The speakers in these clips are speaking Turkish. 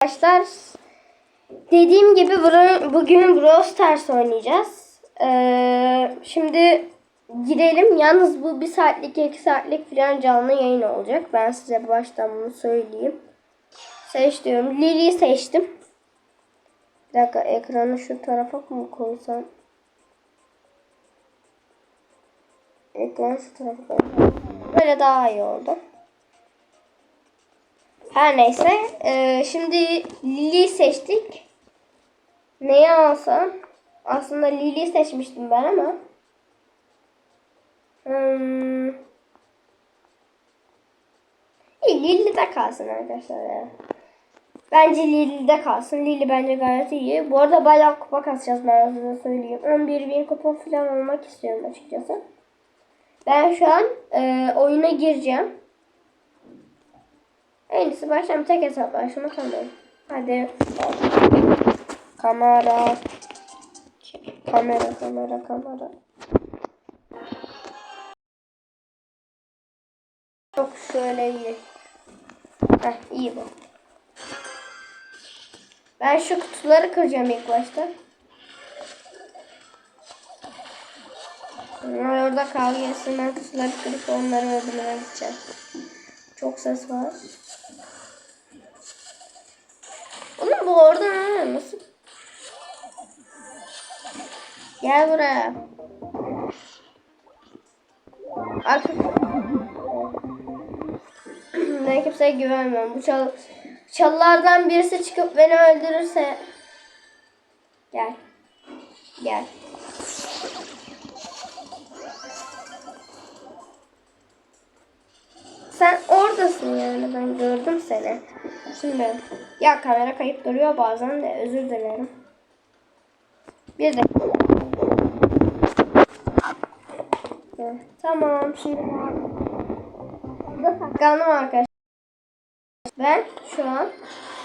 Arkadaşlar dediğim gibi bugün Brawl Stars oynayacağız. Ee, şimdi girelim. Yalnız bu bir saatlik iki saatlik falan canlı yayın olacak. Ben size baştan bunu söyleyeyim. Seç diyorum. Lily'yi seçtim. Bir dakika ekranı şu tarafa mı koysam? Ekranı şu tarafa koysam. Böyle daha iyi oldu. Her neyse. eee, şimdi Lily seçtik. Neyi alsam? Aslında Lily seçmiştim ben ama. Hmm. İyi Lily'de kalsın arkadaşlar ya. Bence Lily'de kalsın. Lily bence gayet iyi. Bu arada bayağı kupa kasacağız ben size söyleyeyim. 11 bin kupa falan olmak istiyorum açıkçası. Ben şu an eee, oyuna gireceğim. En iyisi başlayalım. Tek hesap başlamak tamam. Hadi. Kamera. Kamera, kamera, kamera. Çok şöyle iyi. Heh, iyi bu. Ben şu kutuları kıracağım ilk başta. Onlar orada kavga etsin. Ben kutuları kırıp onları öldürmeye gideceğim. Çok ses var. Oğlum bu orada ha, nasıl? Gel buraya. Arka... ben kimseye güvenmiyorum. Bu çal çalılardan birisi çıkıp beni öldürürse gel. Gel. Sen oradasın yani ben gördüm seni. Şimdi ya kamera kayıp duruyor bazen de özür dilerim. Bir de Heh, Tamam şimdi Burada saklandım arkadaşlar. Ben şu an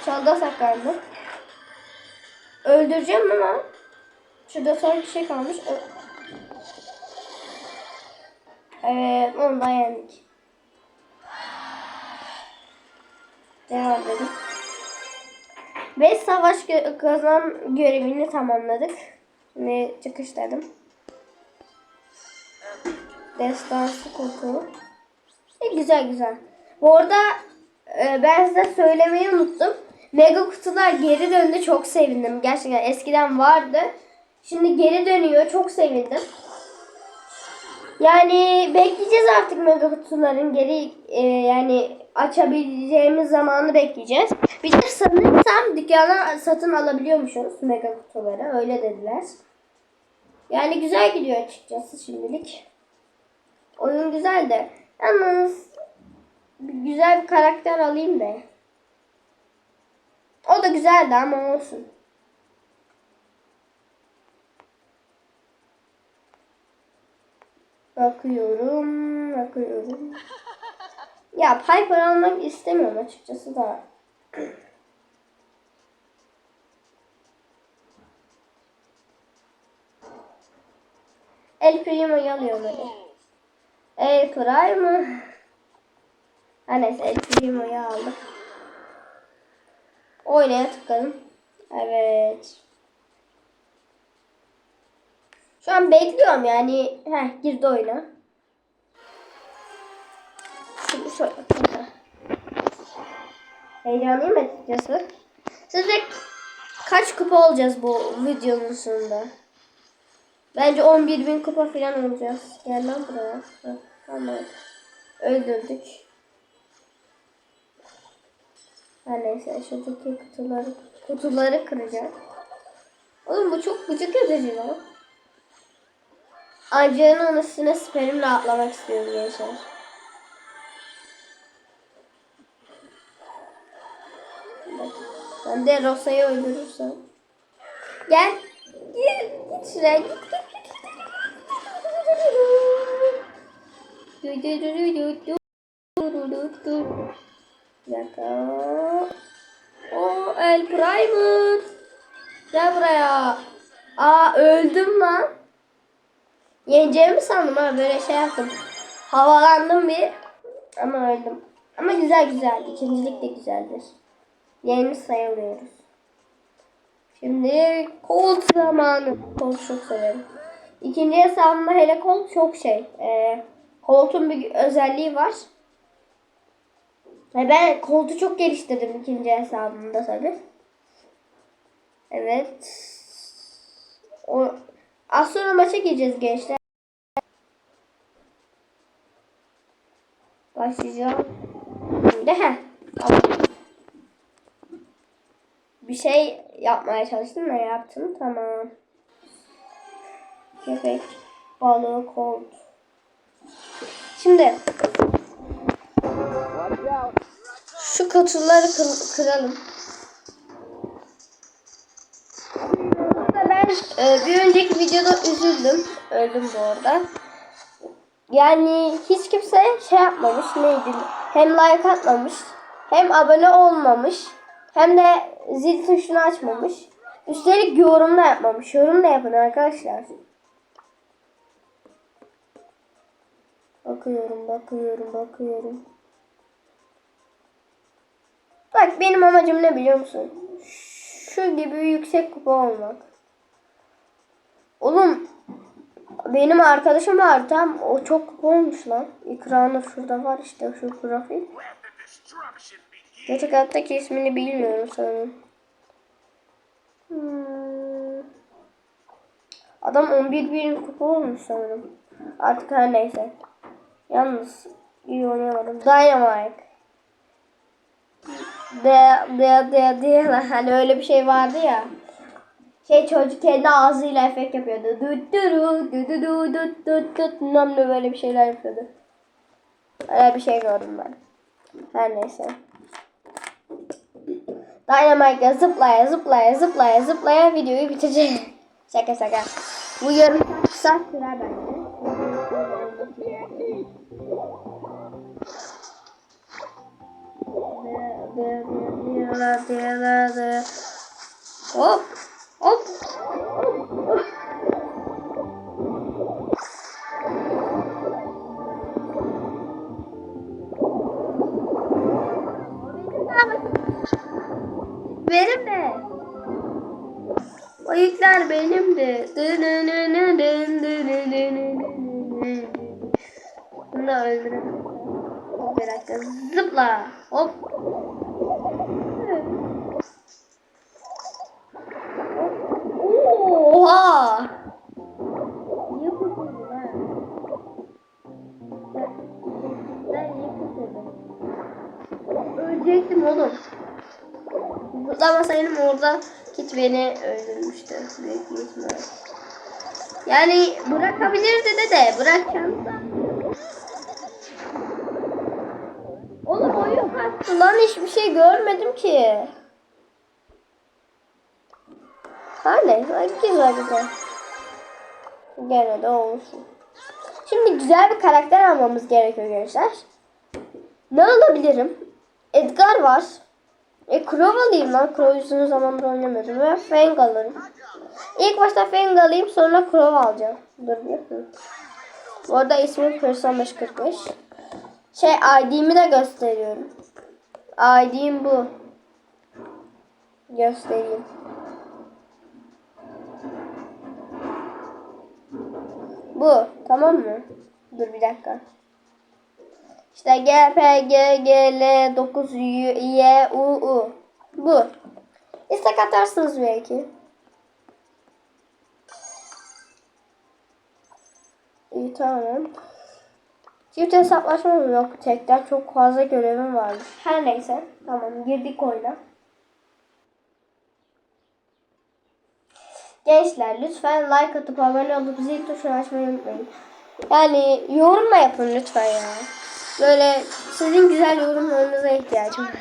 çalda saklandım. Öldüreceğim ama şurada son bir şey kalmış. Evet onu da yendik. Devam edelim. Ve savaş kazan görevini tamamladık. Şimdi çıkış dedim. Destansı koku. E, güzel güzel. Bu arada e, ben size söylemeyi unuttum. Mega kutular geri döndü. Çok sevindim. Gerçekten eskiden vardı. Şimdi geri dönüyor. Çok sevindim. Yani bekleyeceğiz artık mega kutuların geri e, yani açabileceğimiz zamanı bekleyeceğiz. Bir de sanırsam dükkana satın alabiliyormuşuz mega kutuları. Öyle dediler. Yani güzel gidiyor açıkçası şimdilik. Oyun güzel de. Yalnız güzel bir karakter alayım da. O da güzeldi ama olsun. Bakıyorum, bakıyorum. Ya Piper almak istemiyorum açıkçası da. El Primo'yu alıyorum hadi. El Primo. Ha neyse El Primo'yu aldım. Oynaya tıkladım. Evet. Şu an bekliyorum yani. Heh girdi oyuna. Şimdi şöyle. Heyecanlıyım açıkçası. Sizce kaç kupa olacağız bu videonun sonunda? Bence 11 bin kupa falan olacağız. Gel lan buraya. Heh, Tamam. Öldürdük. Her neyse şuradaki kutuları kutuları kıracağım. Oğlum bu çok gıcık edici lan. Acının üstüne sperimle atlamak istiyorum gençler. Ben de Rosa'yı öldürürsem. Gel. Gel. Git şuraya. Git git git. Bir dakika. O El Primer. Gel buraya. Aa öldüm lan. Yeneceğimi sandım ha böyle şey yaptım. Havalandım bir ama öldüm. Ama güzel güzel. İkincilik de güzeldir. Yeni sayılıyoruz. Şimdi Colt zamanı. Colt çok severim. İkinci hesabımda hele Colt çok şey. E, Colt'un bir özelliği var. Ve ben Colt'u çok geliştirdim ikinci hesabımda tabi. Evet. O, az sonra maça gireceğiz gençler. Başlayacağım. Şimdi. Bir şey yapmaya çalıştım da yaptım. Tamam. Köpek, balık, kolt. Şimdi şu katılları kır- kıralım. E, bir önceki videoda üzüldüm. Öldüm bu arada. Yani hiç kimse şey yapmamış neydi? Hem like atmamış, hem abone olmamış, hem de zil tuşunu açmamış. Üstelik yorum da yapmamış. Yorum da yapın arkadaşlar. Bakıyorum, bakıyorum, bakıyorum. Bak benim amacım ne biliyor musun? Şu gibi yüksek kupa olmak. Oğlum benim arkadaşım var tam o çok olmuş lan. Ekranı şurada var işte şu profil. Gerçek hayattaki ismini bilmiyorum sanırım. Hmm. Adam 11 bin kupa olmuş sanırım. Artık her neyse. Yalnız iyi oynayamadım. Dynamite. De de de de hani öyle bir şey vardı ya şey çocuk kendi ağzıyla efekt yapıyordu. Dut duru dut dut dut dut dut namlı böyle bir şeyler yapıyordu. Öyle bir şey gördüm ben. Her neyse. Dynamite'la zıplaya zıplaya zıplaya zıplaya videoyu bitecek. şaka şaka. Bu yarım saat sürer bence. Hop. Hop. Benim de. O yükler benim de. Bunu da öldürelim. Bir dakika. Zıpla. Hop. Zıplamasaydım orada kit beni öldürmüştü. Büyük ihtimal. Yani bırakabilirdi de de bırakacağım da. Oğlum oyun kastı lan hiçbir şey görmedim ki. Ha ne? Güzel güzel. Gene de olsun. Şimdi güzel bir karakter almamız gerekiyor gençler. Ne alabilirim? Edgar var. E Crow alayım lan. Crow uzun zamandır oynamıyordum. Ve Fang alırım. İlk başta Fang alayım sonra Crow alacağım. Dur bir. Hı. Bu arada ismim Person 545. Şey ID'mi de gösteriyorum. ID'm bu. Göstereyim. Bu. Tamam mı? Dur bir dakika. İşte G, P, G, G, L, 9, Y, Y, U, U. Bu. İstek atarsınız belki. İyi tamam. Çift hesaplaşma mı yok? Tekrar çok fazla görevim varmış. Her neyse. Tamam girdik oyuna. Gençler lütfen like atıp abone olup zil tuşunu açmayı unutmayın. Yani yorum da yapın lütfen ya. Böyle sizin güzel yorumlarınıza ihtiyacım var.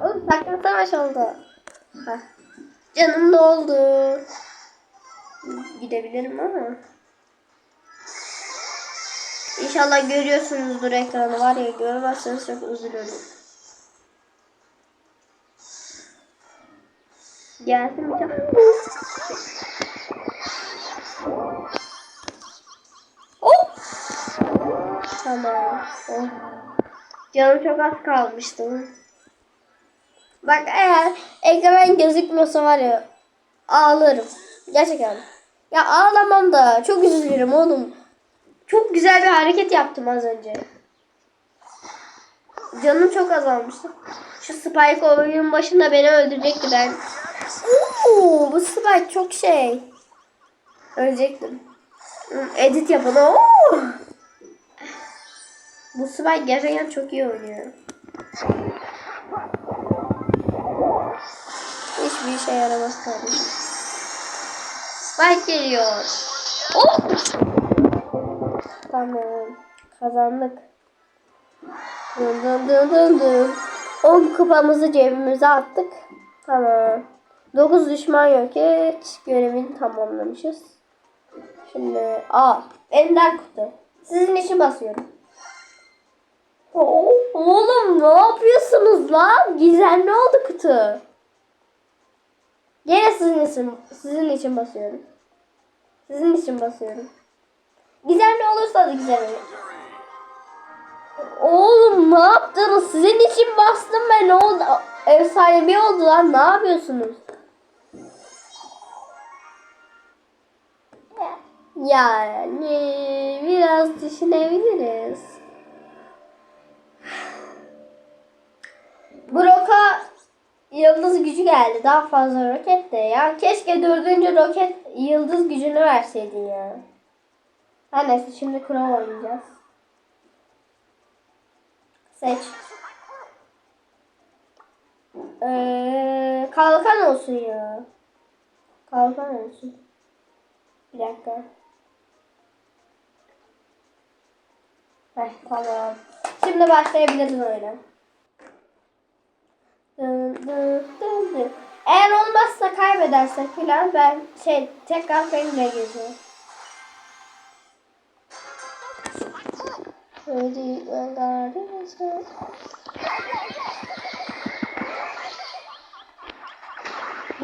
Oğlum sakın savaş oldu. Heh. Canım doldu. Gidebilirim ama. İnşallah görüyorsunuzdur ekranı var ya görmezseniz çok üzülürüm. Gelsin bir. Hop. Tamam. Oh. Canım çok az kalmıştı. Bak eğer ekran gözükmüyorsa var ya ağlarım. Gerçekten. Ya ağlamam da çok üzülürüm oğlum. Çok güzel bir hareket yaptım az önce. Canım çok azalmıştı. Şu Spike oyunun başında beni öldürecekti ben. Oo, bu Spike çok şey. Ölecektim. Hı, Edit yapın. Oo. Bu Spike gerçekten çok iyi oynuyor. Hiçbir işe yaramaz kardeşim. Spike geliyor. Oh! Tamam. Kazandık. Dın dın dın dın dın. 10 kupamızı cebimize attık. Tamam. 9 düşman yok et. Görevini tamamlamışız. Şimdi a Ender kutu. Sizin için basıyorum. Oo, oğlum ne yapıyorsunuz lan? Gizemli oldu kutu. Yine sizin için, sizin için basıyorum. Sizin için basıyorum. Gizemli olursa da olur. Oğlum ne yaptınız? Sizin için bastım ben. Ne oldu? Efsanevi oldu lan. Ne yapıyorsunuz? Yani biraz düşünebiliriz. Brock'a yıldız gücü geldi. Daha fazla roket de ya. Keşke dördüncü roket yıldız gücünü verseydin ya. Her neyse şimdi Crow oynayacağız. Seç. Ee, kalkan olsun ya. Kalkan olsun. Bir dakika. Heh, tamam. Şimdi başlayabiliriz oyuna. Dın dın dın dın. Eğer olmazsa kaybedersek filan ben şey tekrar is here.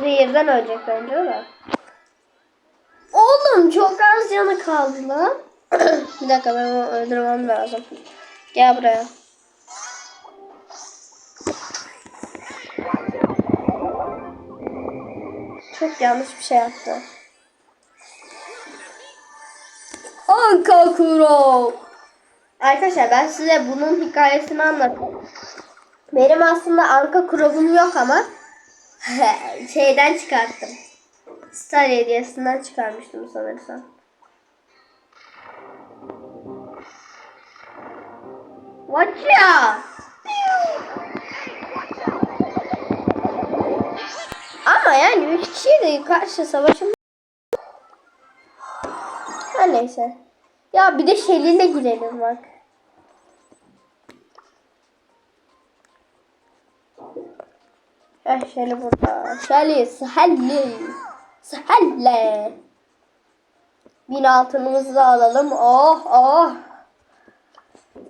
Zehirden ölecek bence de. Oğlum çok az canı kaldı lan. bir dakika ben onu öldürmem lazım. Gel buraya. Çok yanlış bir şey yaptı. Anka Kuro. Arkadaşlar ben size bunun hikayesini anlatayım. Benim aslında Anka Kurov'um yok ama şeyden çıkarttım. Star hediyesinden çıkarmıştım sanırsam. Watch ya. Yani üç kişiyle karşı savaşım. Her neyse. Ya bir de Shelly'le girelim bak. Eh Shelly burada. Shelly, Shelly. Shelly. Bin altınımızı da alalım. Oh oh.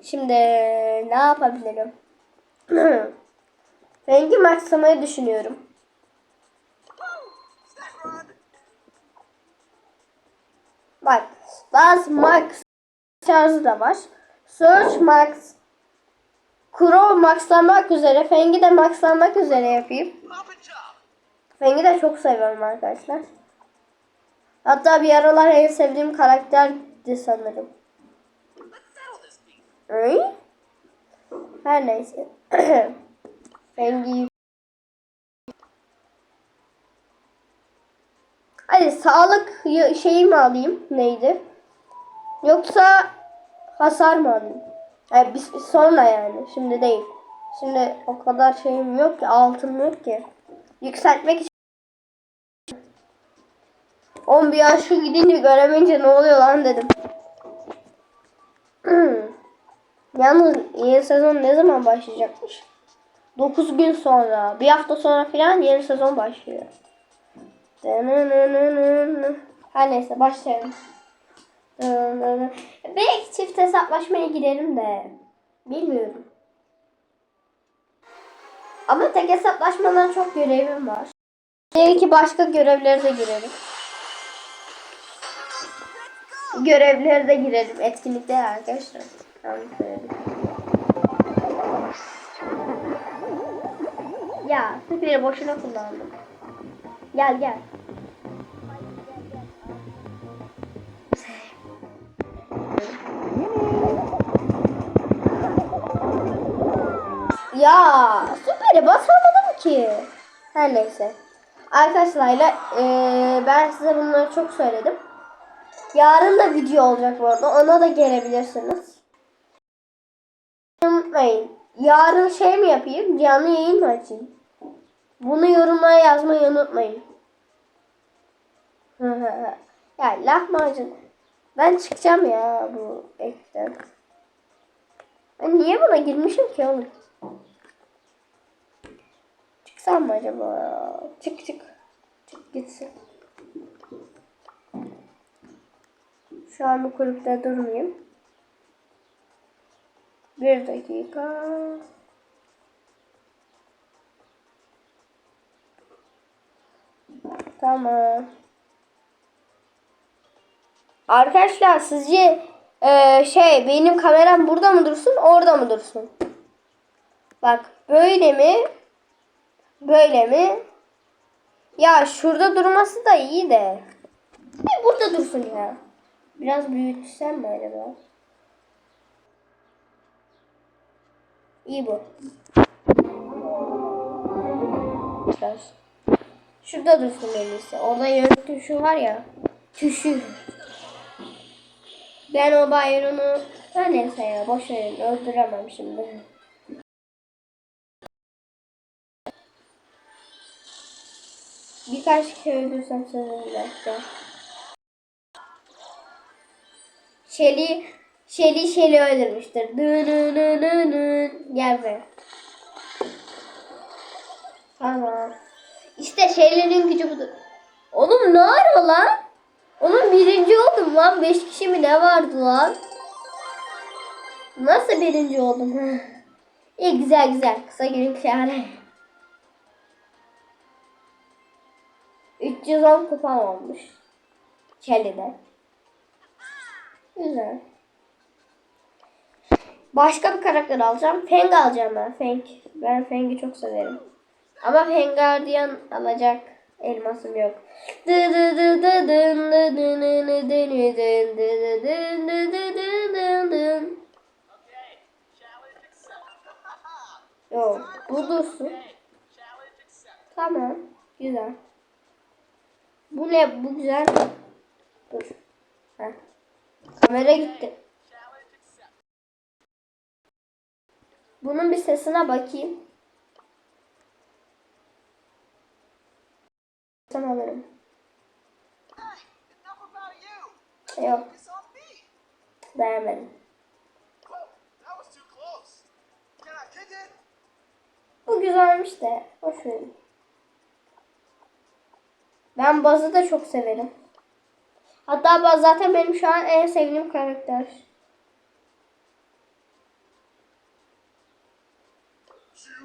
Şimdi ne yapabilirim? Rengi maxlamayı düşünüyorum. Bak bazı max şarjı da var. Search max Crow maxlanmak üzere. Feng'i de maxlanmak üzere yapayım. Feng'i de çok seviyorum arkadaşlar. Hatta bir aralar en sevdiğim karakterdi sanırım. Her neyse. Feng'i Hadi sağlık şeyi mi alayım? Neydi? Yoksa hasar mı alayım? Yani biz sonra yani. Şimdi değil. Şimdi o kadar şeyim yok ki. Altın yok ki. Yükseltmek için 11 yaşı gidince göremeyince ne oluyor lan dedim. Yalnız yeni sezon ne zaman başlayacakmış? 9 gün sonra. Bir hafta sonra filan yeni sezon başlıyor. Her neyse başlayalım. Belki çift hesaplaşmaya girerim de. Bilmiyorum. Ama tek hesaplaşmadan çok görevim var. Belki başka görevlere de girerim. Görevlere de girerim. Etkinlikler arkadaşlar. Ya süperi boşuna kullandım. Gel gel. Ya süperi basamadım ki. Her neyse. Arkadaşlarla eee, ben size bunları çok söyledim. Yarın da video olacak bu arada. Ona da gelebilirsiniz. Unutmayın. Yarın şey mi yapayım? Canlı yayın mı açayım? Bunu yorumlara yazmayı unutmayın. ya lahmacun. Ben çıkacağım ya bu ekten. Ben niye buna girmişim ki oğlum? Çıksam mı acaba? Çık çık. Çık gitsin. Şu an bu kulüpte durmayayım. Bir dakika. Tamam. Arkadaşlar sizce eee, şey benim kameram burada mı dursun orada mı dursun? Bak böyle mi? Böyle mi? Ya şurada durması da iyi de. Bir burada dursun ya. Biraz büyütsem mi acaba? İyi bu. Biraz. Şurada dursun iyisi. Orada yön tuşu var ya. Tuşu. Ben o Byron'u her neyse ya boş verin öldüremem şimdi. Birkaç kişi öldürsem sevinirler. Gel. Şeli Şeli Şeli öldürmüştür. Dı dı dı dı dı. Gel buraya. Tamam. İşte Şeli'nin gücü budur. Oğlum ne var lan? Oğlum birinci oldum lan. Beş kişi mi ne vardı lan? Nasıl birinci oldum? İyi güzel güzel. Kısa günlük şahane. 310 kupam olmuş. Kelly'de. Güzel. Başka bir karakter alacağım. Feng alacağım ben. Feng. Ben Feng'i çok severim. Ama Feng Guardian alacak elmasım yok. Yok. Bu dursun. Tamam. Güzel. Bu ne? Bu güzel. Dur. Heh. Kamera gitti. Bunun bir sesine bakayım. Can I kick it? Bu güzelmiş de. Hoş verin. Ben Baz'ı da çok severim. Hatta Baz zaten benim şu an en sevdiğim karakter.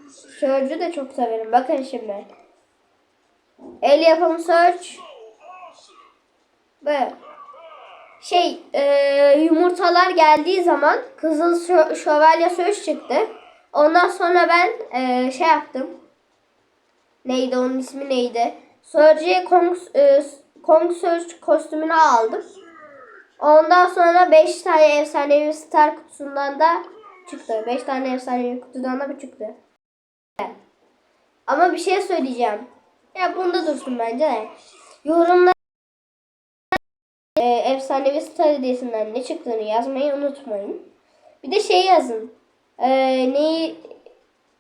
Surge'ü de çok severim. Bakın şimdi. El yapımı Surge. Böyle. Şey e, yumurtalar geldiği zaman Kızıl Şö- Şövalye Surge çıktı. Ondan sonra ben e, şey yaptım. Neydi onun ismi neydi? Surge'ye Kong, e, Kong Surge kostümünü aldım. Ondan sonra 5 tane efsanevi star kutusundan da çıktı. 5 tane efsanevi kutudan da bu çıktı. Ama bir şey söyleyeceğim. Ya bunda dursun bence de. Yorumlar e, efsanevi star hediyesinden ne çıktığını yazmayı unutmayın. Bir de şey yazın. E, neyi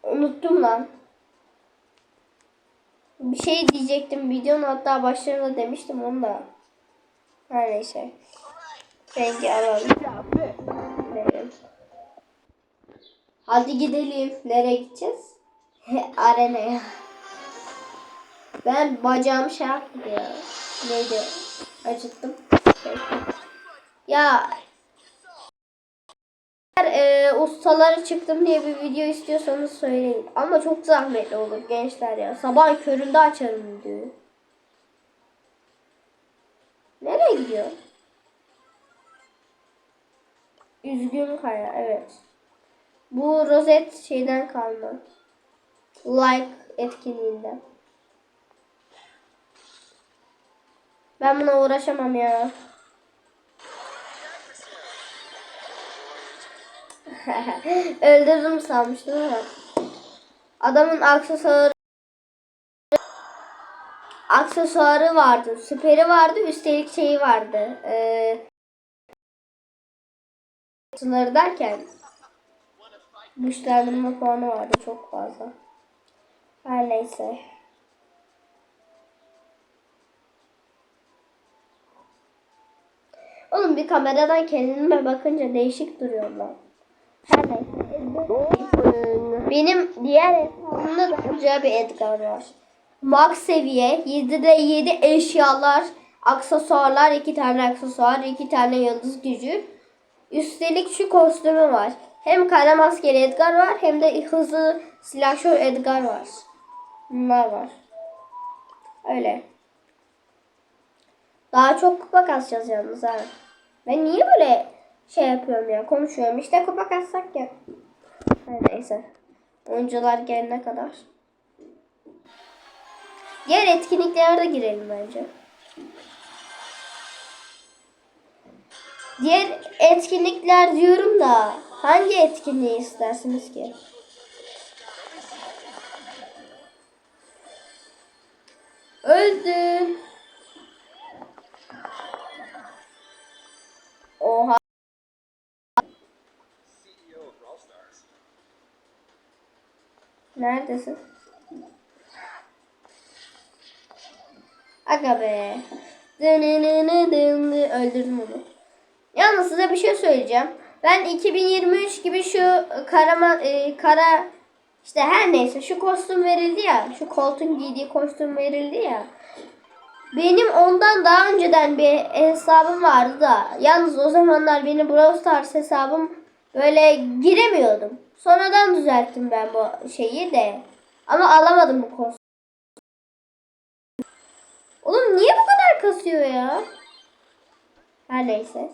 unuttum lan. Bir şey diyecektim videonun hatta başlarında demiştim onu da. Her neyse. Rengi alalım. Hadi gidelim. Nereye gideceğiz? Arenaya. Ben bacağım şey yaptı ya. Neydi? Acıttım. Ya eğer e, ustalara çıktım diye bir video istiyorsanız söyleyin. Ama çok zahmetli olur gençler ya. Sabah köründe açarım videoyu. Nereye gidiyor? Üzgün kaya evet. Bu rozet şeyden kalma. Like etkinliğinden. Ben buna uğraşamam ya. Öldürdüm sanmıştım ama. Adamın aksesuarı aksesuarı vardı. Süperi vardı. Üstelik şeyi vardı. Ee, derken güçlendirme puanı vardı çok fazla. Her neyse. Oğlum bir kameradan kendime bakınca değişik duruyor lan. Her. Benim diğer hesabımda da güzel bir Edgar var. Max seviye 7'de 7 eşyalar, aksesuarlar, 2 tane aksesuar, 2 tane yıldız gücü. Üstelik şu kostümü var. Hem kara maskeli Edgar var hem de hızlı silahşör Edgar var. Bunlar var. Öyle. Daha çok kupa kasacağız yalnız ha. Ben niye böyle şey yapıyorum ya konuşuyorum işte kupa kassak ya. Her neyse. Oyuncular gelene kadar. Diğer etkinliklere girelim bence. Diğer etkinlikler diyorum da hangi etkinliği istersiniz ki? Öldü. Neredesin? Aga be. Öldürdüm onu. Yalnız size bir şey söyleyeceğim. Ben 2023 gibi şu karama, e, kara işte her neyse şu kostüm verildi ya. Şu Colt'un giydiği kostüm verildi ya. Benim ondan daha önceden bir hesabım vardı da. Yalnız o zamanlar benim Brawl Stars hesabım böyle giremiyordum. Sonradan düzelttim ben bu şeyi de. Ama alamadım bu kostümü. Oğlum niye bu kadar kasıyor ya? Her neyse.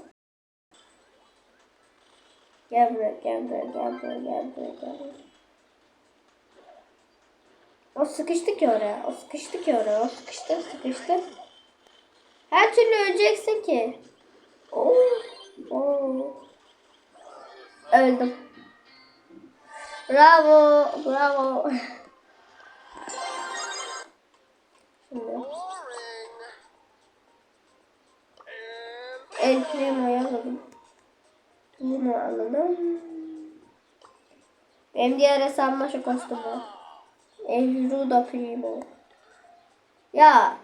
Gel buraya, gel buraya, gel buraya, gel buraya, gel buraya. O sıkıştı ki oraya, o sıkıştı ki oraya, o sıkıştı, sıkıştı. Her türlü öleceksin ki. Oo, oo. Öldüm. Bravo, bravo. Şimdi el Primo'yu alalım. Bunu alalım. Benim diğer hesabıma şu kostüm var. El Ruda Primo. Ya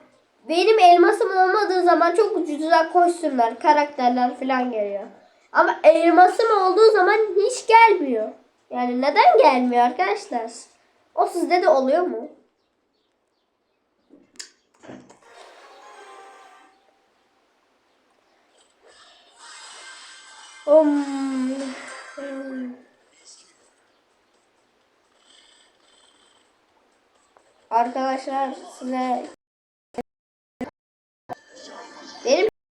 benim elmasım olmadığı zaman çok güzel kostümler, karakterler falan geliyor. Ama elmasım olduğu zaman hiç gelmiyor. Yani neden gelmiyor arkadaşlar? O sizde de oluyor mu? Um, Arkadaşlar size